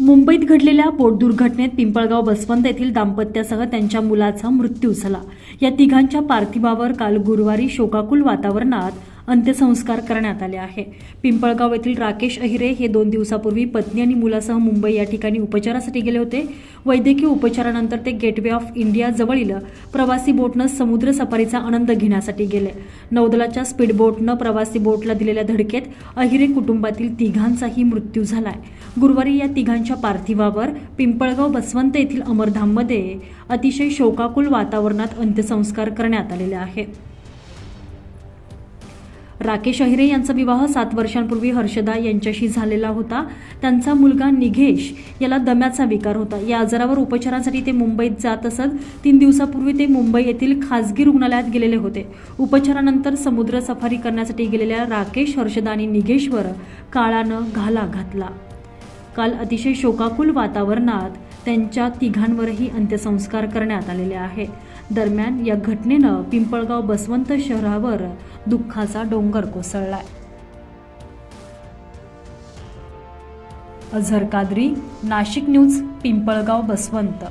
मुंबईत घडलेल्या बोट दुर्घटनेत पिंपळगाव बसवंत येथील दाम्पत्यासह त्यांच्या मुलाचा मृत्यू झाला. या तिघांच्या पार्थिवावर काल गुरुवारी शोकाकुल वातावरणात अंत्यसंस्कार करण्यात आले आहे. पिंपळगाव येथील राकेश अहिरे हे दोन दिवसापूर्वी पत्नी आणि मुलासह मुंबई या ठिकाणी उपचारासाठी गेले होते. वैद्यकीय उपचारानंतर ते गेटवे ऑफ इंडिया जवळील प्रवासी बोटनं समुद्र सफारीचा आनंद घेण्यासाठी गेले. नौदलाच्या स्पीडबोटनं प्रवासी बोटला दिलेल्या धडकेत अहिरे कुटुंबातील तिघांचाही मृत्यू झालाय. गुरुवारी या तिघांच्या पार्थिवावर पिंपळगाव बसवंत येथील अमरधाममध्ये अतिशय शोकाकुल वातावरणात अंत्यसंस्कार करण्यात आलेले आहेत राकेश अहिरे यांचा विवाह सात वर्षांपूर्वी हर्षदा यांच्याशी झालेला होता. त्यांचा मुलगा निघेश याला दम्याचा विकार होता. या आजारावर उपचारांसाठी ते मुंबईत जात असत. तीन दिवसापूर्वी ते मुंबई येथील खासगी रुग्णालयात गेलेले होते. उपचारानंतर समुद्र सफारी करण्यासाठी गेलेल्या राकेश हर्षदा आणि निघेशवर काळानं घाला घातला. काल अतिशय शोकाकुल वातावरणात त्यांच्या तिघांवरही अंत्यसंस्कार करण्यात आलेले आहे. दरम्यान या घटनेनं पिंपळगाव बसवंत शहरावर दुःखाचा डोंगर कोसळलाय. अझर कादरी नाशिक न्यूज पिंपळगाव बसवंत